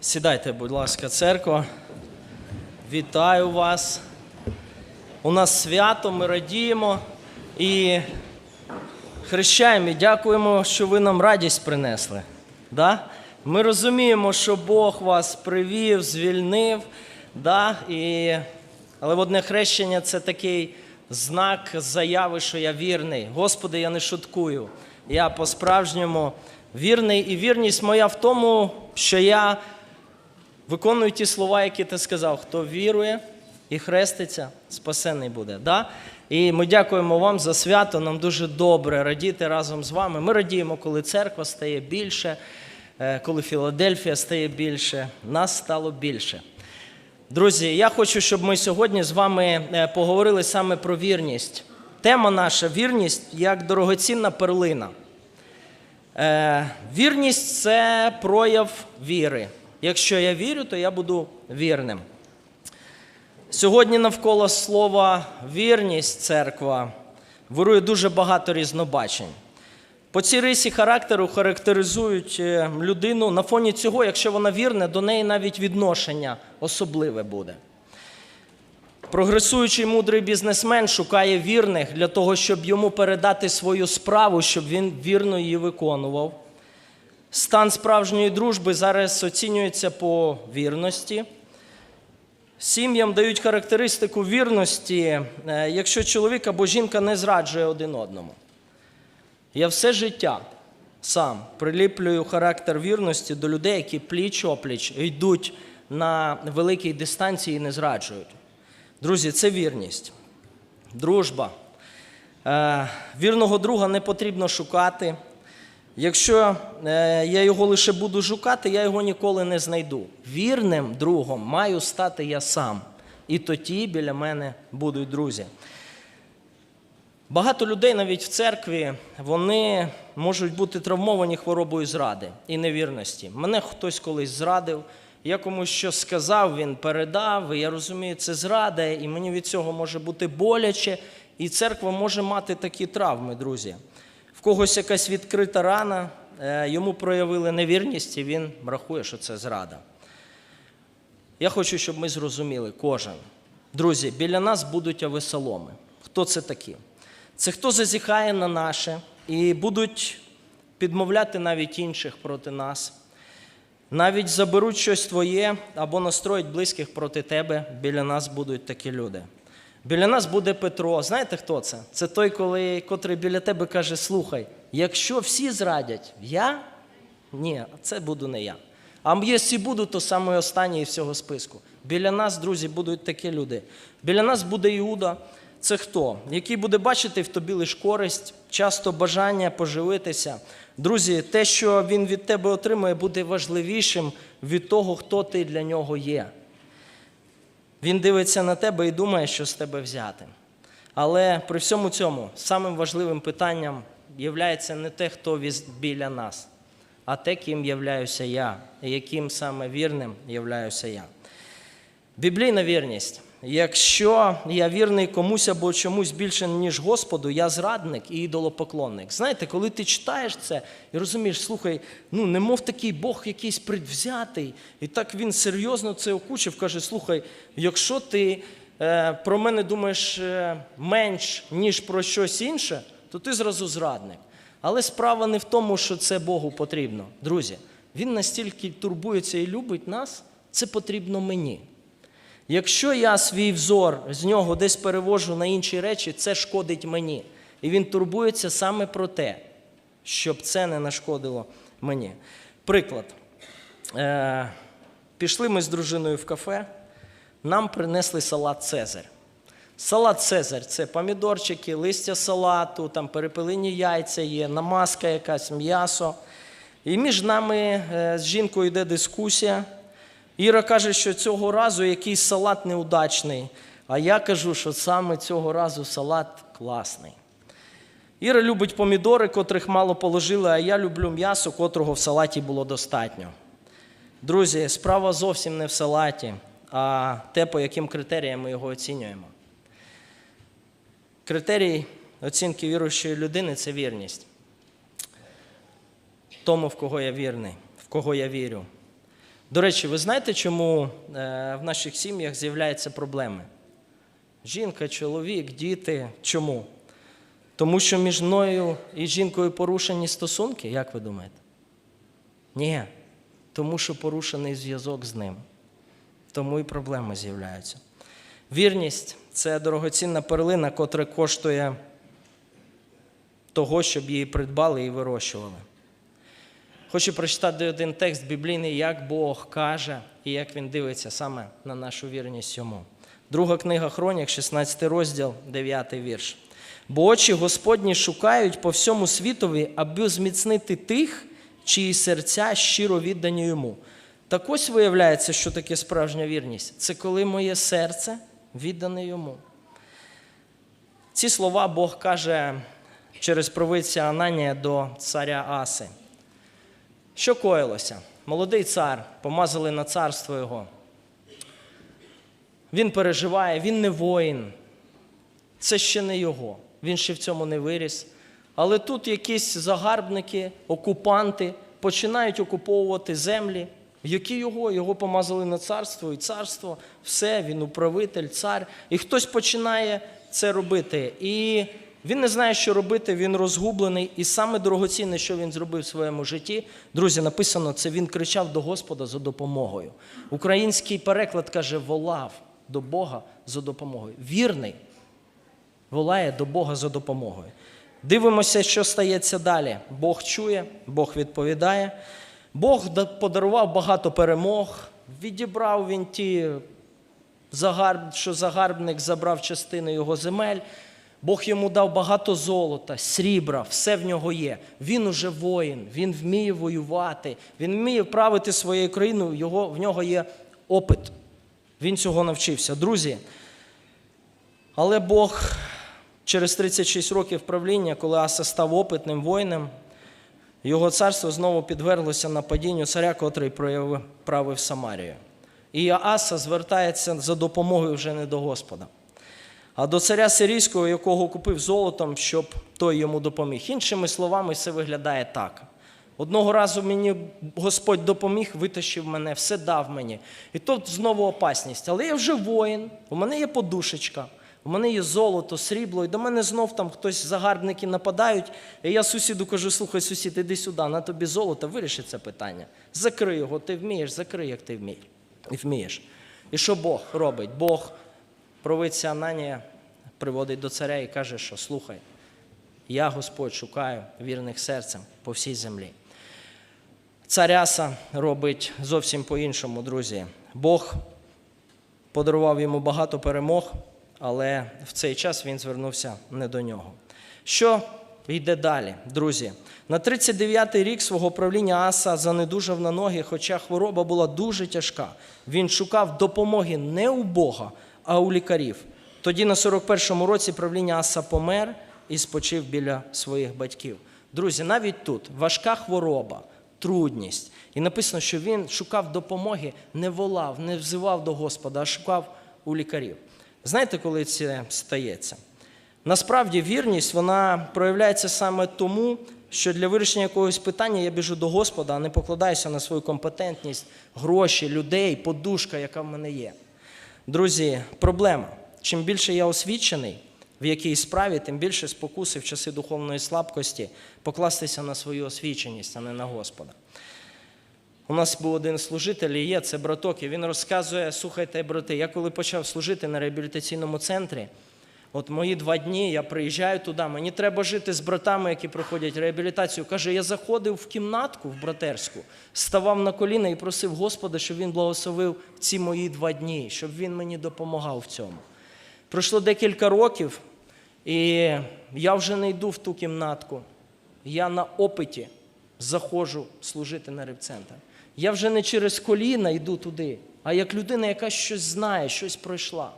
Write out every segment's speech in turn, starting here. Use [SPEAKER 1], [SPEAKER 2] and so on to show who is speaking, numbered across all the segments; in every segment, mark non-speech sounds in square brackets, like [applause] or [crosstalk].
[SPEAKER 1] Сідайте, будь ласка, церква. Вітаю вас. У нас свято, ми радіємо і хрещаємо і дякуємо, що ви нам радість принесли. Да? Ми розуміємо, що Бог вас привів, звільнив. Да? І... Але одне хрещення це такий знак заяви, що я вірний. Господи, я не шуткую. Я по-справжньому вірний. І вірність моя в тому, що я виконую ті слова, які ти сказав. Хто вірує і хреститься, спасений буде. Да? І ми дякуємо вам за свято. Нам дуже добре радіти разом з вами. Ми радіємо, коли церква стає більше, е, коли Філадельфія стає більше. Нас стало більше. Друзі, я хочу, щоб ми сьогодні з вами е, поговорили саме про вірність. Тема наша вірність як дорогоцінна перлина. Е, Вірність це прояв віри. Якщо я вірю, то я буду вірним. Сьогодні навколо слова вірність церква вирує дуже багато різнобачень. По цій рисі характеру характеризують е, людину на фоні цього, якщо вона вірна, до неї навіть відношення особливе буде. Прогресуючий мудрий бізнесмен шукає вірних для того, щоб йому передати свою справу, щоб він вірно її виконував. Стан справжньої дружби зараз оцінюється по вірності. Сім'ям дають характеристику вірності, е, якщо чоловік або жінка не зраджує один одному. Я все життя сам приліплюю характер вірності до людей, які пліч опліч йдуть на великій дистанції і не зраджують. Друзі, це вірність, дружба. Е, Вірного друга не потрібно шукати. Якщо е, я його лише буду шукати, я його ніколи не знайду. Вірним другом маю стати я сам. І тоді біля мене будуть друзі. Багато людей навіть в церкві вони можуть бути травмовані хворобою зради і невірності. Мене хтось колись зрадив, я комусь щось сказав, він передав. і Я розумію, це зрада, і мені від цього може бути боляче. І церква може мати такі травми, друзі. Когось якась відкрита рана, е, йому проявили невірність, і він рахує, що це зрада. Я хочу, щоб ми зрозуміли кожен. Друзі, біля нас будуть авесоломи. Хто це такі? Це хто зазіхає на наше і будуть підмовляти навіть інших проти нас. Навіть заберуть щось твоє або настроять близьких проти тебе. Біля нас будуть такі люди. Біля нас буде Петро. Знаєте, хто це? Це той, коли, котрий біля тебе каже: слухай, якщо всі зрадять, я? Ні, це буду не я. А якщо буду, то саме останній із цього списку. Біля нас, друзі, будуть такі люди. Біля нас буде Іуда. Це хто? Який буде бачити в тобі лише користь, часто бажання поживитися. Друзі, те, що він від тебе отримує, буде важливішим від того, хто ти для нього є. Він дивиться на тебе і думає, що з тебе взяти. Але при всьому цьому самим важливим питанням є не те, хто біля нас, а те, ким являюся я, і яким саме вірним являюся я. Біблійна вірність. Якщо я вірний комусь або чомусь більше, ніж Господу, я зрадник і ідолопоклонник. Знаєте, коли ти читаєш це і розумієш, слухай, ну немов такий Бог якийсь предвзятий, і так він серйозно це окучив, каже: слухай, якщо ти е, про мене думаєш е, менш, ніж про щось інше, то ти зразу зрадник. Але справа не в тому, що це Богу потрібно. Друзі, він настільки турбується і любить нас, це потрібно мені. Якщо я свій взор з нього десь перевожу на інші речі, це шкодить мені. І він турбується саме про те, щоб це не нашкодило мені. Приклад. Е, пішли ми з дружиною в кафе, нам принесли салат Цезарь. Салат Цезарь це помідорчики, листя салату, там перепелині яйця є, намазка якась, м'ясо. І між нами е, з жінкою йде дискусія. Іра каже, що цього разу якийсь салат неудачний, а я кажу, що саме цього разу салат класний. Іра любить помідори, котрих мало положили, а я люблю м'ясо, котрого в салаті було достатньо. Друзі, справа зовсім не в салаті, а те, по яким критеріям ми його оцінюємо. Критерій оцінки віруючої людини це вірність. Тому, в кого я вірний, в кого я вірю. До речі, ви знаєте, чому е, в наших сім'ях з'являються проблеми? Жінка, чоловік, діти. Чому? Тому що між мною і жінкою порушені стосунки, як ви думаєте? Ні. Тому що порушений зв'язок з ним. Тому і проблеми з'являються. Вірність це дорогоцінна перлина, котра коштує того, щоб її придбали і вирощували. Хочу прочитати один текст біблійний, як Бог каже і як він дивиться саме на нашу вірність йому. Друга книга Хронік, 16 розділ, 9 вірш. Бо очі Господні шукають по всьому світові, аби зміцнити тих, чиї серця щиро віддані йому. Так ось виявляється, що таке справжня вірність. Це коли моє серце віддане йому. Ці слова Бог каже через провидця Ананія до царя Аси. Що коїлося? Молодий цар, помазали на царство його. Він переживає, він не воїн. Це ще не його. Він ще в цьому не виріс. Але тут якісь загарбники, окупанти починають окуповувати землі. Які його? Його помазали на царство, і царство, все, він управитель, цар. І хтось починає це робити. І він не знає, що робити, він розгублений. І саме дорогоцінне, що він зробив в своєму житті, друзі, написано, це він кричав до Господа за допомогою. Український переклад каже, волав до Бога за допомогою. Вірний волає до Бога за допомогою. Дивимося, що стається далі. Бог чує, Бог відповідає. Бог подарував багато перемог, відібрав він ті, що загарбник забрав частину його земель. Бог йому дав багато золота, срібра, все в нього є. Він уже воїн, він вміє воювати, він вміє правити своєю країною, його, в нього є опит. Він цього навчився. Друзі, але Бог через 36 років правління, коли Аса став опитним воїном, його царство знову підверглося нападінню царя, котрий проявив- правив Самарію. І Аса звертається за допомогою вже не до Господа, а до царя сирійського, якого купив золотом, щоб той йому допоміг. Іншими словами, це виглядає так. Одного разу мені Господь допоміг, витащив мене, все дав мені. І тут знову опасність. Але я вже воїн, у мене є подушечка, у мене є золото, срібло, і до мене знов там хтось загарбники нападають. І я сусіду кажу: слухай, сусід, іди сюди, на тобі золото, виріши це питання. Закрий його, ти вмієш, закрий, як ти вмієш. І що Бог робить? Бог провидця Ананія приводить до царя і каже, що слухай, я Господь шукаю вірних серцем по всій землі. Царяса робить зовсім по-іншому, друзі. Бог подарував йому багато перемог, але в цей час він звернувся не до нього. Що йде далі, друзі? На 39-й рік свого правління Аса занедужав на ноги, хоча хвороба була дуже тяжка. Він шукав допомоги не у Бога, а у лікарів. Тоді на 41-му році правління Аса помер і спочив біля своїх батьків. Друзі, навіть тут важка хвороба, трудність. І написано, що він шукав допомоги, не волав, не взивав до Господа, а шукав у лікарів. Знаєте, коли це стається? Насправді вірність вона проявляється саме тому, що для вирішення якогось питання я біжу до Господа, а не покладаюся на свою компетентність, гроші, людей, подушка, яка в мене є. Друзі, проблема. Чим більше я освічений в якійсь справі, тим більше спокуси в часи духовної слабкості покластися на свою освіченість, а не на Господа. У нас був один служитель, і є це браток, і він розказує: слухайте, брати, я коли почав служити на реабілітаційному центрі, от мої два дні я приїжджаю туди, мені треба жити з братами, які проходять реабілітацію. Каже, я заходив в кімнатку в братерську, ставав на коліна і просив Господа, щоб він благословив ці мої два дні, щоб він мені допомагав в цьому. Пройшло декілька років, і я вже не йду в ту кімнатку. Я на опиті заходжу служити на репцентр. Я вже не через коліна йду туди, а як людина, яка щось знає, щось пройшла.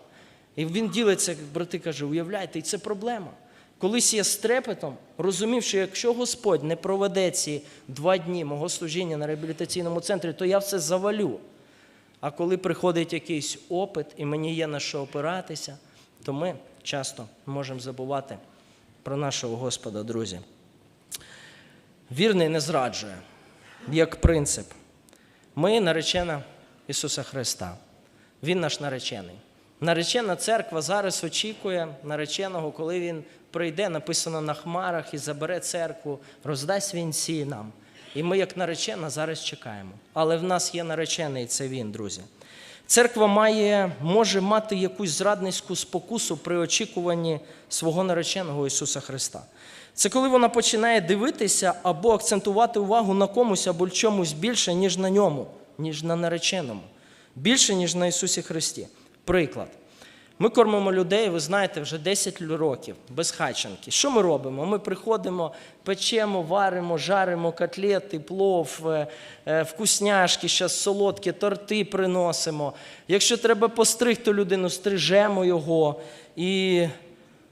[SPEAKER 1] І він ділиться, як брати каже, уявляєте, і це проблема. Колись я з трепетом розумів, що якщо Господь не проведе ці два дні мого служіння на реабілітаційному центрі, то я все завалю. А коли приходить якийсь опит і мені є на що опиратися, то ми часто можемо забувати про нашого Господа, друзі. Вірний не зраджує, як принцип. Ми наречена Ісуса Христа. Він наш наречений. Наречена церква зараз очікує нареченого, коли він прийде, написано на хмарах і забере церкву, роздасть вінці нам. І ми, як наречена, зараз чекаємо. Але в нас є наречений, це він, друзі. Церква має, може мати якусь зрадницьку спокусу при очікуванні свого нареченого Ісуса Христа. Це коли вона починає дивитися або акцентувати увагу на комусь або чомусь більше, ніж на ньому, ніж на нареченому, більше, ніж на Ісусі Христі. Приклад. Ми кормимо людей, ви знаєте, вже 10 років без хачанки. Що ми робимо? Ми приходимо, печемо, варимо, жаримо котлети, плов, е, е, вкусняшки, зараз солодкі, торти приносимо. Якщо треба постригти людину, стрижемо його. І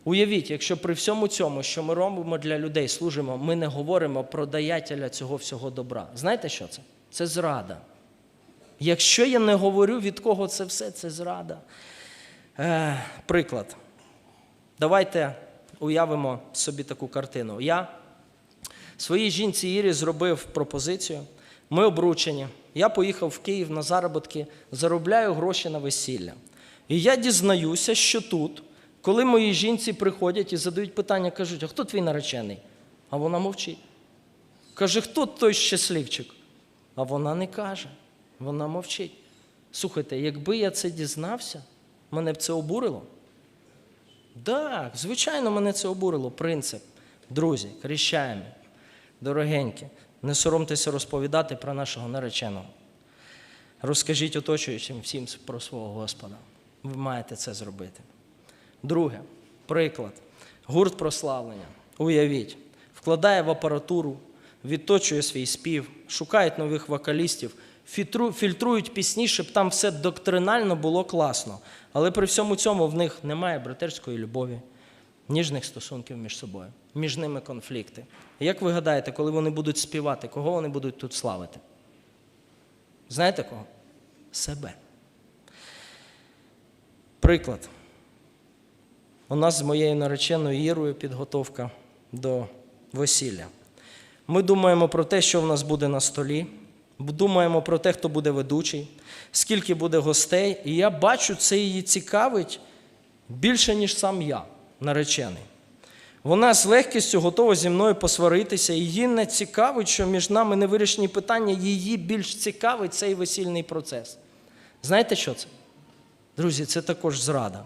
[SPEAKER 1] уявіть, якщо при всьому цьому, що ми робимо для людей, служимо, ми не говоримо про даятеля цього всього добра. Знаєте, що це? Це зрада. Якщо я не говорю, від кого це все, це зрада. Е, приклад. Давайте уявимо собі таку картину. Я своїй жінці Ірі зробив пропозицію. Ми обручені. Я поїхав в Київ на заробітки, заробляю гроші на весілля. І я дізнаюся, що тут, коли мої жінці приходять і задають питання, кажуть, а хто твій наречений? А вона мовчить. Каже, хто той щасливчик? А вона не каже, вона мовчить. Слухайте, якби я це дізнався, мене б це обурило? Так, звичайно, мене це обурило. Принцип. Друзі, кріщаємо, дорогенькі, не соромтеся розповідати про нашого нареченого. Розкажіть оточуючим всім про свого Господа. Ви маєте це зробити. Друге, приклад. Гурт прославлення. Уявіть, вкладає в апаратуру, відточує свій спів, шукають нових вокалістів, фільтрують пісні, щоб там все доктринально було класно. Але при всьому цьому в них немає братерської любові, ніжних стосунків між собою, між ними конфлікти. Як ви гадаєте, коли вони будуть співати, кого вони будуть тут славити? Знаєте кого? Себе. Приклад. У нас з моєю нареченою Ірою підготовка до весілля. Ми думаємо про те, що в нас буде на столі, думаємо про те, хто буде ведучий, скільки буде гостей. І я бачу, це її цікавить більше, ніж сам я, наречений. Вона з легкістю готова зі мною посваритися. Її не цікавить, що між нами не вирішені питання, її більш цікавить цей весільний процес. Знаєте, що це? Друзі, це також зрада.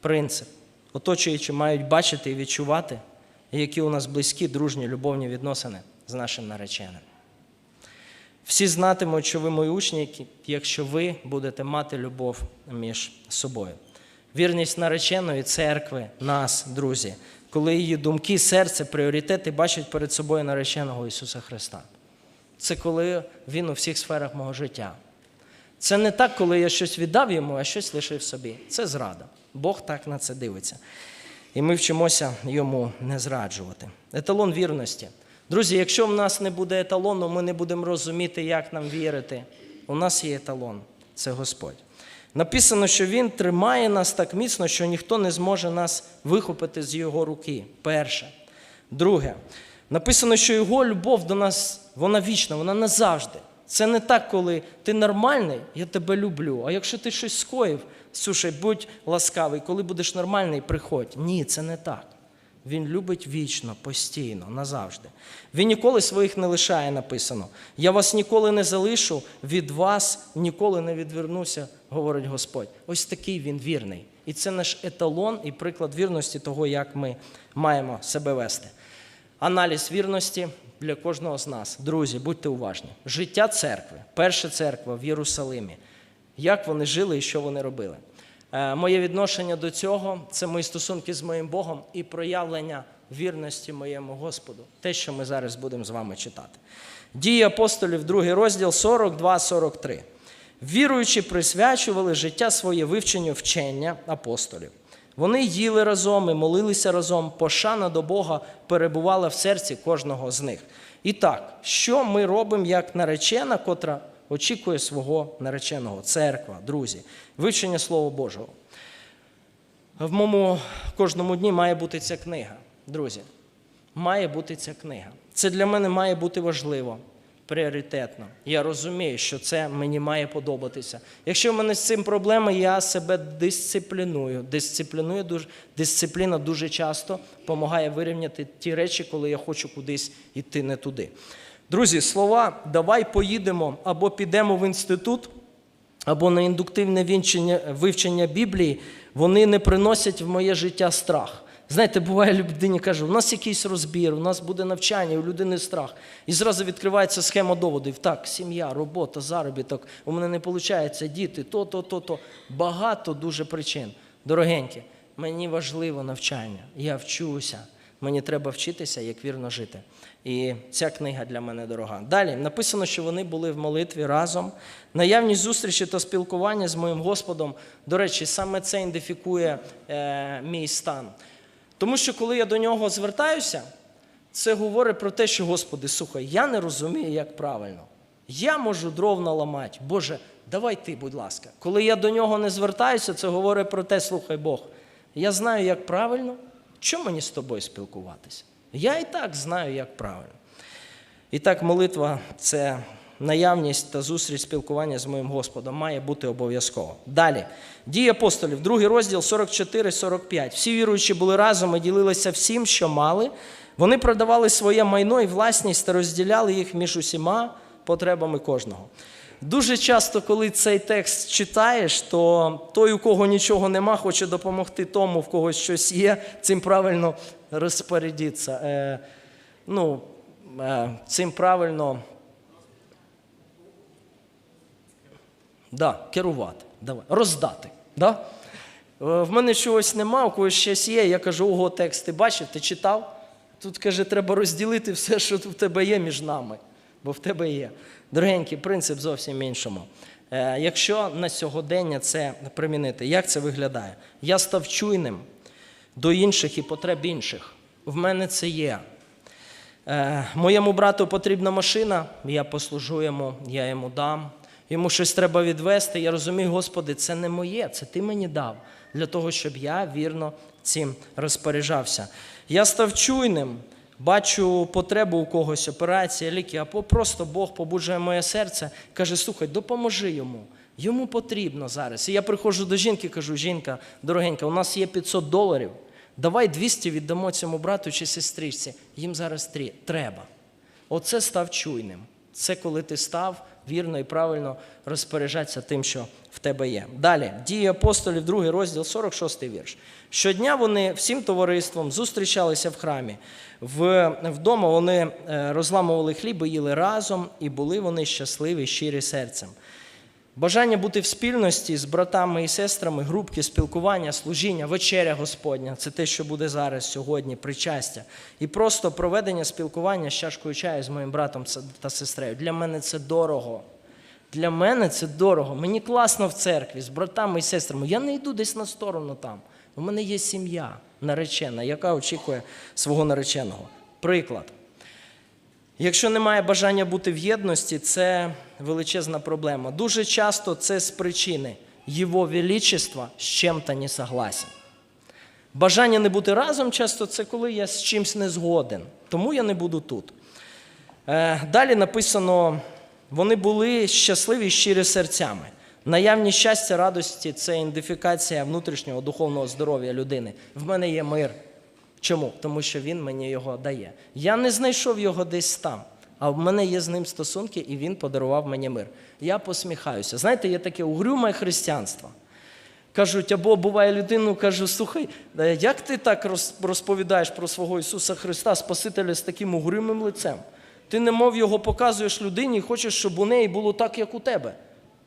[SPEAKER 1] Принцип. Оточуючи мають бачити і відчувати, які у нас близькі, дружні, любовні відносини з нашим нареченим. Всі знатимуть, що ви мої учні, якщо ви будете мати любов між собою. Вірність нареченої церкви, нас, друзі, коли її думки, серце, пріоритети бачать перед собою нареченого Ісуса Христа. Це коли Він у всіх сферах мого життя. Це не так, коли я щось віддав йому, а щось лишив собі. Це зрада. Бог так на це дивиться. І ми вчимося йому не зраджувати. Еталон вірності. Друзі, якщо в нас не буде еталону, ми не будемо розуміти, як нам вірити. У нас є еталон це Господь. Написано, що Він тримає нас так міцно, що ніхто не зможе нас вихопити з Його руки. Перше. Друге, написано, що Його любов до нас, вона вічна, вона назавжди. Це не так, коли ти нормальний, я тебе люблю. А якщо ти щось скоїв, слушай, будь ласкавий, коли будеш нормальний, приходь. Ні, це не так. Він любить вічно, постійно, назавжди. Він ніколи своїх не лишає, написано. Я вас ніколи не залишу, від вас ніколи не відвернуся, говорить Господь. Ось такий він вірний. І це наш еталон і приклад вірності того, як ми маємо себе вести. Аналіз вірності для кожного з нас. Друзі, будьте уважні. Життя церкви, перша церква в Єрусалимі. Як вони жили і що вони робили? Е, Моє відношення до цього це мої стосунки з моїм Богом і проявлення вірності моєму Господу. Те, що ми зараз будемо з вами читати. Дії апостолів, другий розділ 42-43. Віруючи, присвячували життя своє вивченню вчення апостолів. Вони їли разом і молилися разом, пошана до Бога перебувала в серці кожного з них. І так, що ми робимо як наречена, котра очікує свого нареченого? Церква, друзі, вивчення Слова Божого. В моєму кожному дні має бути ця книга, друзі. Має бути ця книга. Це для мене має бути важливо. пріоритетно. Я розумію, що це мені має подобатися. Якщо в мене з цим проблеми, я себе дисципліную. Дисципліную дуже, дисципліна дуже часто допомагає вирівняти ті речі, коли я хочу кудись йти не туди. Друзі, слова давай поїдемо або підемо в інститут, або на індуктивне вивчення, вивчення Біблії, вони не приносять в моє життя страх. Знаєте, буває людині каже, у нас якийсь розбір, у нас буде навчання, у людини страх. І зразу відкривається схема доводів. Так, сім'я, робота, заробіток, у мене не виходить, діти, то, то, то, то. Багато дуже причин. Дорогенькі, мені важливо навчання. Я вчуся. Мені треба вчитися, як вірно жити. І ця книга для мене дорога. Далі написано, що вони були в молитві разом. Наявність зустрічі та спілкування з моїм Господом. До речі, саме це ідентифікує е, мій стан. Тому що коли я до нього звертаюся, це говорить про те, що Господи, слухай, я не розумію, як правильно. Я можу дров наламати. Боже, давай ти, будь ласка. Коли я до нього не звертаюся, це говорить про те, слухай Бог, я знаю, як правильно. Чому мені з тобою спілкуватися? Я і так знаю, як правильно. І так, молитва це наявність та зустріч спілкування з моїм Господом має бути обов'язково. Далі. Дії апостолів, другий розділ 44-45. Всі віруючі були разом і ділилися всім, що мали. Вони продавали своє майно і власність та розділяли їх між усіма потребами кожного. Дуже часто, коли цей текст читаєш, то той, у кого нічого нема, хоче допомогти тому, в когось щось є, цим правильно розпорядитися. Е, ну, е, цим правильно да, керувати, давай, роздати. Да? Е, В мене чогось нема, у когось щось є. Я кажу, ого, текст ти бачив, ти читав? Тут каже, треба розділити все, що в тебе є між нами, бо в тебе є. Дорогенький, принцип зовсім іншому. Е, якщо на сьогодення це примінити, як це виглядає? Я став чуйним до інших і потреб інших. В мене це є. Е, моєму брату потрібна машина, я послужу йому, я йому дам. Йому щось треба відвести. Я розумію, Господи, це не моє, це ти мені дав для того, щоб я вірно цим розпоряджався. Я став чуйним, бачу потребу у когось, операція, ліки, або просто Бог побуджує моє серце, каже: слухай, допоможи йому. Йому потрібно зараз. І я приходжу до жінки, кажу: жінка, дорогенька, у нас є 500 доларів. Давай 200 віддамо цьому брату чи сестричці. Їм зараз треба. Оце став чуйним. Це коли ти став вірно і правильно розпоряджатися тим, що в тебе є. Далі, дії апостолів, другий розділ, 46 вірш. Щодня вони всім товариством зустрічалися в храмі. Вдома вони е, розламували хліб, і їли разом, і були вони щасливі, щирі серцем. Бажання бути в спільності з братами і сестрами, групки, спілкування, служіння, вечеря Господня це те, що буде зараз, сьогодні, причастя. І просто проведення спілкування з чашкою чаю з моїм братом та сестрею. Для мене це дорого. Для мене це дорого. Мені класно в церкві з братами і сестрами. Я не йду десь на сторону там. У мене є сім'я наречена, яка очікує свого нареченого. Приклад. Якщо немає бажання бути в єдності, це величезна проблема. Дуже часто це з причини Його Величества з чим-то не согласен. Бажання не бути разом часто це коли я з чимось не згоден. Тому я не буду тут. Е, Далі написано: вони були щасливі і щирі серцями. Наявність щастя, радості це ідентифікація внутрішнього духовного здоров'я людини. В мене є мир. Чому? Тому що він мені його дає. Я не знайшов його десь там, а в мене є з ним стосунки, і він подарував мені мир. Я посміхаюся. Знаєте, є таке угрюме християнство. Кажуть, або буває людину, кажу, слухай, е, як ти так розповідаєш про свого Ісуса Христа, Спасителя з таким угрюмим лицем? Ти немов його показуєш людині і хочеш, щоб у неї було так, як у тебе.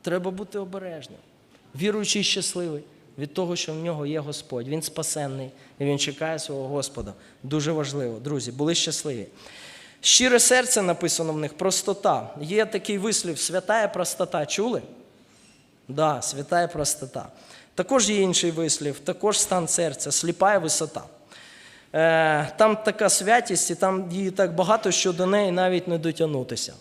[SPEAKER 1] Треба бути обережним. Віруючий щасливий від того, що в нього є Господь. Він спасенний і він чекає свого Господа. Дуже важливо, друзі, були щасливі. Щире серце написано в них простота. Є такий вислів святая простота. Чули? Да, святая простота. Також є інший вислів, також стан серця, сліпая висота. Е, там така святість, і там її так багато, що до неї навіть не дотягнутися.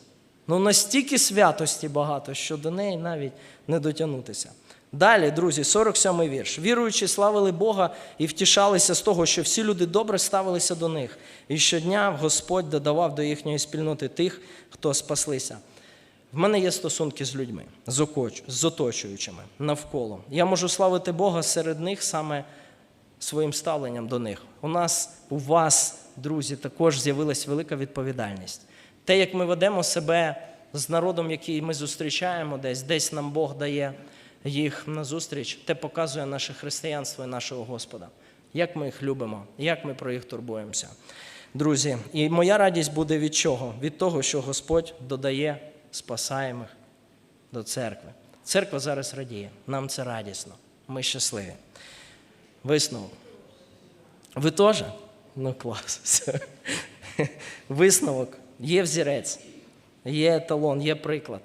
[SPEAKER 1] Ну настільки святості багато, що до неї навіть не дотягнутися. Далі, друзі, 47 вірш. Віруючи, славили Бога і втішалися з того, що всі люди добре ставилися до них. І щодня Господь додавав до їхньої спільноти тих, хто спаслися. В мене є стосунки з людьми, з оточуючими навколо. Я можу славити Бога серед них саме своїм ставленням до них. У нас, у вас, друзі, також з'явилась велика відповідальність. Те, як ми ведемо себе з народом, який ми зустрічаємо десь, десь нам Бог дає їх на зустріч, те показує наше християнство і нашого Господа. Як ми їх любимо, як ми про їх турбуємося. Друзі, і моя радість буде від чого? Від того, що Господь додає спасаємих до церкви. Церква зараз радіє, нам це радісно, ми щасливі. Висновок. Ви теж? Ну клас. Все. [laughs] Висновок. Є взірець, є еталон, є приклад.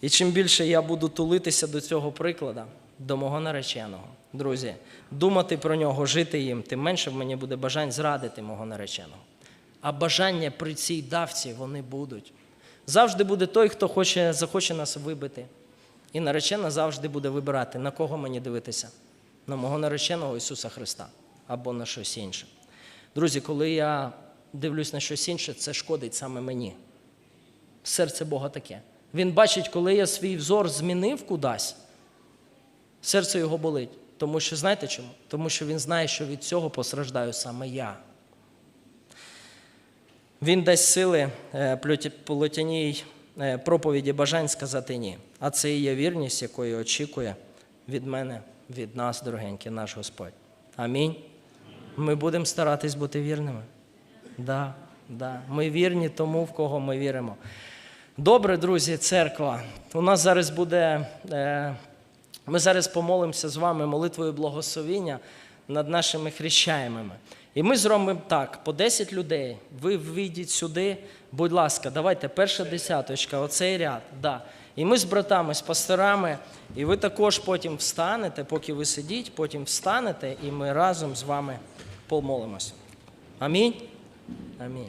[SPEAKER 1] І чим більше я буду тулитися до цього прикладу, до мого нареченого, друзі, думати про нього, жити їм, тим менше в мені буде бажань зрадити мого нареченого. А бажання при цій давці вони будуть. Завжди буде той, хто хоче, захоче нас вибити. І наречена завжди буде вибирати, на кого мені дивитися на мого нареченого Ісуса Христа або на щось інше. Друзі, коли я дивлюсь на щось інше, це шкодить саме мені. Серце Бога таке. Він бачить, коли я свій взор змінив кудись, серце його болить. Тому що знаєте чому? Тому що він знає, що від цього постраждаю саме я. Він дасть сили е, полотяній е, проповіді бажань сказати ні. А це і є вірність, якої очікує від мене, від нас, дорогенькі, наш Господь. Амінь. Ми будемо старатись бути вірними. Да, да. Ми вірні тому, в кого ми віримо. Добре, друзі, церква. У нас зараз буде. Е, ми зараз помолимося з вами молитвою благословіння над нашими хрещаємими. І ми зробимо так: по 10 людей. Ви вийдіть сюди, будь ласка, давайте перша десяточка, оцей ряд. Да. І ми з братами, з пасторами, і ви також потім встанете, поки ви сидіть, потім встанете, і ми разом з вами помолимося. Амінь. Амінь.